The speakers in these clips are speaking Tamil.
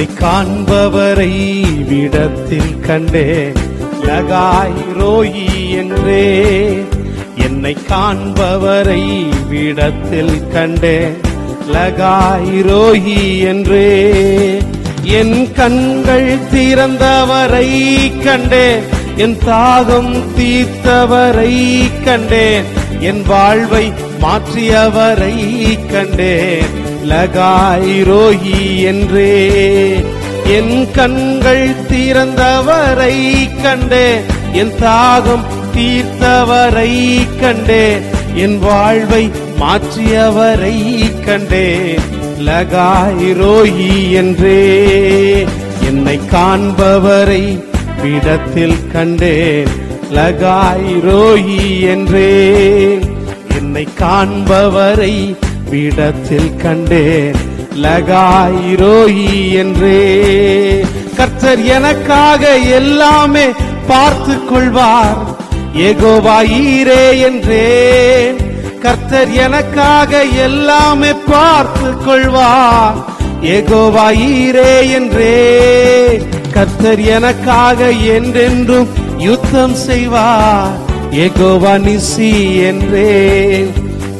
என்னை காண்பவரை விடத்தில் கண்டே. லகாய் ரோயி என்றே. என்னை காண்பவரை விடத்தில் கண்டே. லகாய் ரோயி என்றே. என் கண்கள் திறந்தவரை கண்டேன் என் தாகம் தீர்த்தவரை கண்டேன் என் வாழ்வை மாற்றியவரை கண்டேன் லகாய் ரோஹி என்றே. என் கண்கள் திறந்தவரை கண்டே. என் தாகம் தீர்த்தவரை கண்டே. என் வாழ்வை மாற்றியவரை கண்டே. லகாய் ரோஹி என்றே. என்னை காண்பவரை விடத்தில் கண்டேன் லகாய் ரோஹி என்றே. என்னை காண்பவரை பீடத்தில் கண்டேன் லகாய் என்றே. கர்த்தர் எனக்காக எல்லாமே பார்த்து கொள்வார். ஏகோவாயீரே என்றே. கர்த்தர் எனக்காக எல்லாமே பார்த்து கொள்வார். ஏகோவாயீரே என்றே. கர்த்தர் எனக்காக என்றென்றும் யுத்தம் செய்வார். ஏகோவா நிசி என்றே.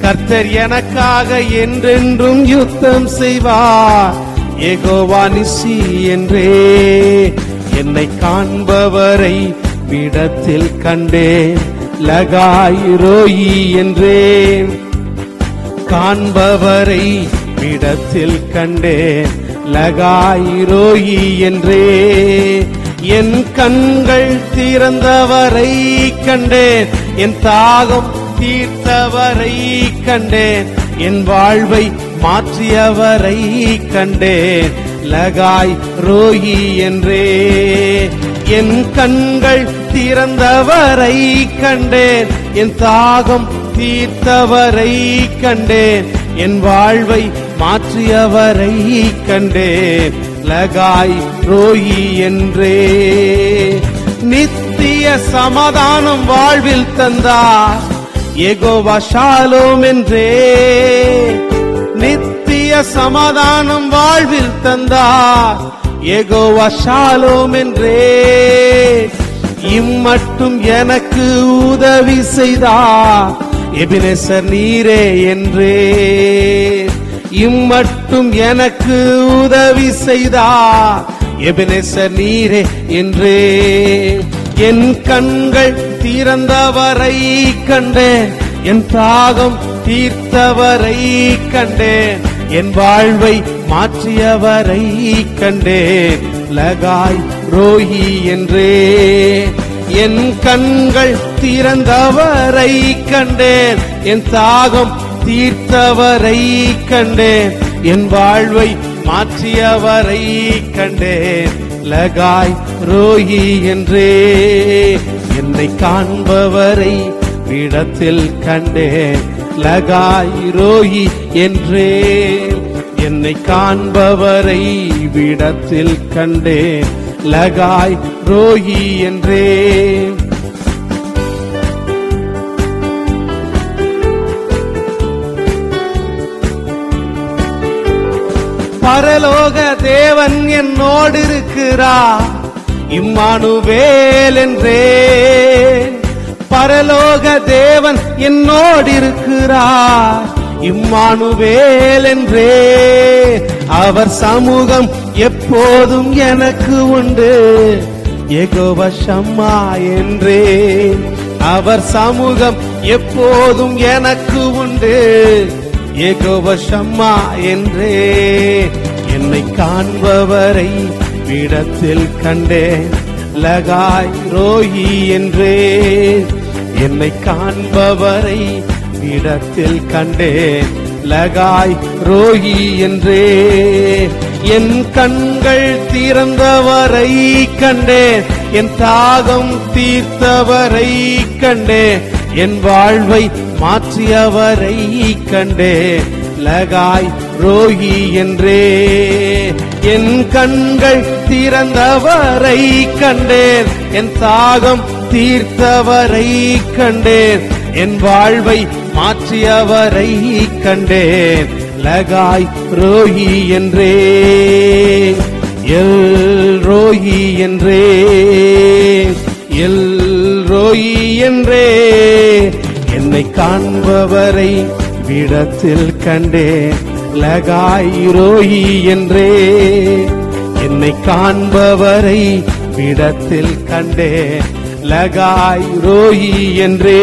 கர்த்தர் எனக்காக என்றென்றும் யுத்தம் செய்வார். ஏகோவா நிசி என்றே. என்னை காண்பவரை விடத்தில் கண்டேன் லகாய் ரோயி என்றேன் காண்பவரை விடத்தில் கண்டேன் லகாய் ரோயி என்றே. என் கண்கள் திறந்தவரை கண்டேன். என் தாகம் தீர்த்தவரை கண்டேன். என் வாழ்வை மாற்றியவரை கண்டேன். லகாய் ரோஹி என்றே. என் கண்கள் திறந்தவரை கண்டேன். என் தாகம் தீர்த்தவரை கண்டேன். என் வாழ்வை மாற்றியவரை கண்டேன். லகாய் ரோஹி என்றே. நித்திய சமாதானம் வாழ்வில் தந்தார். எகோவா ஷாலோம் என்றே. நித்திய சமாதானம் வாழ்வில் தந்தார். எகோவா ஷாலோம் என்றே. இம்மட்டும் எனக்கு உதவி செய்தார். எபினேசர் நீரே என்றே. இம்மட்டும் எனக்கு உதவி செய்தார். எபினேசர் நீரே என்றே. என் கண்கள் திறந்தவரை கண்டேன். என் தாகம் தீர்த்தவரை கண்டேன். என் வாழ்வை மாற்றியவரை கண்டேன். லகாய் ரோஹி என்றே. என் கண்கள் திறந்தவரை கண்டேன். என் தாகம் தீர்த்தவரை கண்டேன். என் வாழ்வை மாற்றியவரை கண்டேன். லகாய் ரோஹி என்றே. என்னை காண்பவரை விடத்தில் கண்டேன். லகாய் ரோஹி என்றே என்னை காண்பவரை விடத்தில் கண்டேன். லகாய் ரோஹி என்றே பரலோக தேவன் என்னோடு இருக்கிறார் இம்மானுவேல் என்றே. பரலோக தேவன் என்னோடு இருக்கிறார் இம்மானுவேல் என்றே. அவர் சமூகம் எப்போதும் எனக்கு உண்டு. எகோவ ஷம்மா என்றே. அவர் சமூகம் எப்போதும் எனக்கு உண்டு. ஏகோவ என்றே. என்னை காண்பவரை விடத்தில் கண்டேன் லகாய் ரோஹி என்றே. என்னை காண்பவரை இடத்தில் கண்டேன் லகாய் ரோஹி என்றே. என் கண்கள் திறந்தவரை கண்டேன் என் தாகம் தீர்த்தவரை கண்டேன் என் வாழ்வை மாற்றியவரை கண்டேன். லகாய் ரோஹி என்றே. என் கண்கள் திறந்தவரை கண்டேன். என் தாகம் தீர்த்தவரை கண்டேன். என் வாழ்வை மாற்றியவரை கண்டேன். லகாய் ரோஹி என்றே. எல் ரோஹி என்றே. எல் ரோஹி என்றே. என்னை காண்பவரை விடத்தில் கண்டே லகாயிரோயி என்றே. என்னை காண்பவரை விடத்தில் கண்டே லகாயிரோயி என்றே.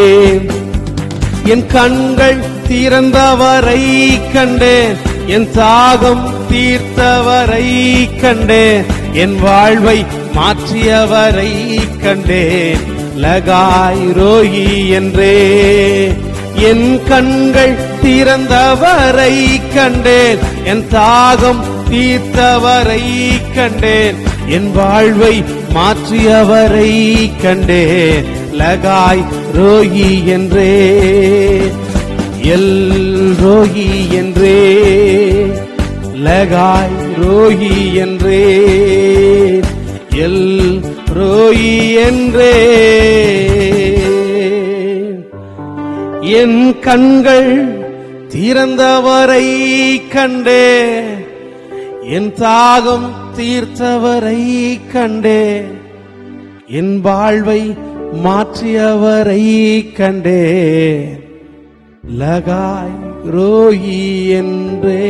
என் கண்கள் திறந்தவரை கண்டேன் என் தாகம் தீர்த்தவரை கண்டேன் என் வாழ்வை மாற்றியவரை கண்டேன் லகாயிரோயி என்றே. என் கண்கள் திறந்தவரை கண்டேன். என் தாகம் தீர்த்தவரை கண்டேன். என் வாழ்வை மாற்றியவரை கண்டேன். லகாய் ரோகி என்றே. எல் ரோகி என்றே. லகாய் ரோகி என்றே. எல் ரோயி என்றே. என் கண்கள் திறந்தவரை கண்டே என் தாகம் தீர்த்தவரை கண்டே என் வாழ்வை மாற்றியவரை கண்டே. லகாய் ரோஹி என்றே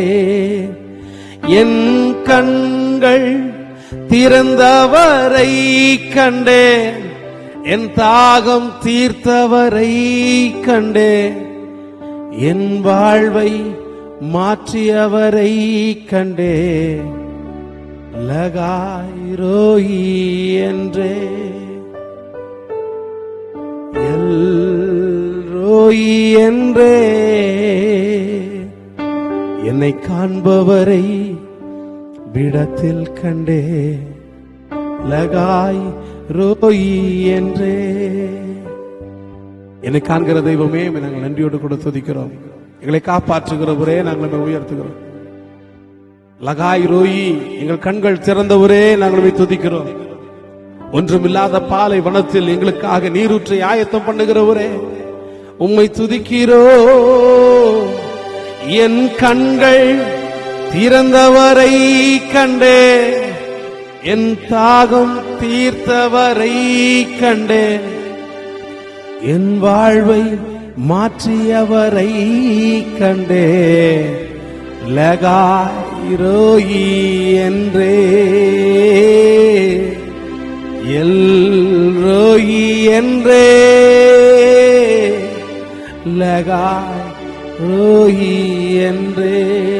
என் கண்கள் திறந்தவரை கண்டேன் என் தாகம் தீர்த்தவரை கண்டேன் என் வாழ்வை மாற்றியவரை கண்டே. லகாய் ரோயி என்றே. எல் ரோயி என்றே. என்னை காண்பவரை விடத்தில் கண்டே. லகாய் ரோயி என்றே. என்னை காண்கிற தெய்வமே நாங்கள் நன்றியோடு கூட துதிக்கிறோம். எங்களை காப்பாற்றுகிறவரே நாங்கள் உயர்த்துகிறோம். லகாய் ரோயி எங்கள் கண்கள் திறந்தவரே நாங்கள் உம்மை துதிக்கிறோம். ஒன்றுமில்லாத பாலை வனத்தில் எங்களுக்காக நீரூற்றை ஆயத்தம் பண்ணுகிறவரே உம்மை துதிக்கிறோ. என் கண்கள் திறந்தவரை கண்டே என் தாகம் தீர்த்தவரை கண்டேன் என் வாழ்வை மாற்றியவரை கண்டே. லகாயிரோயி என்றே. எல்ரோயி என்றே. லகாய் ரோயி என்றே.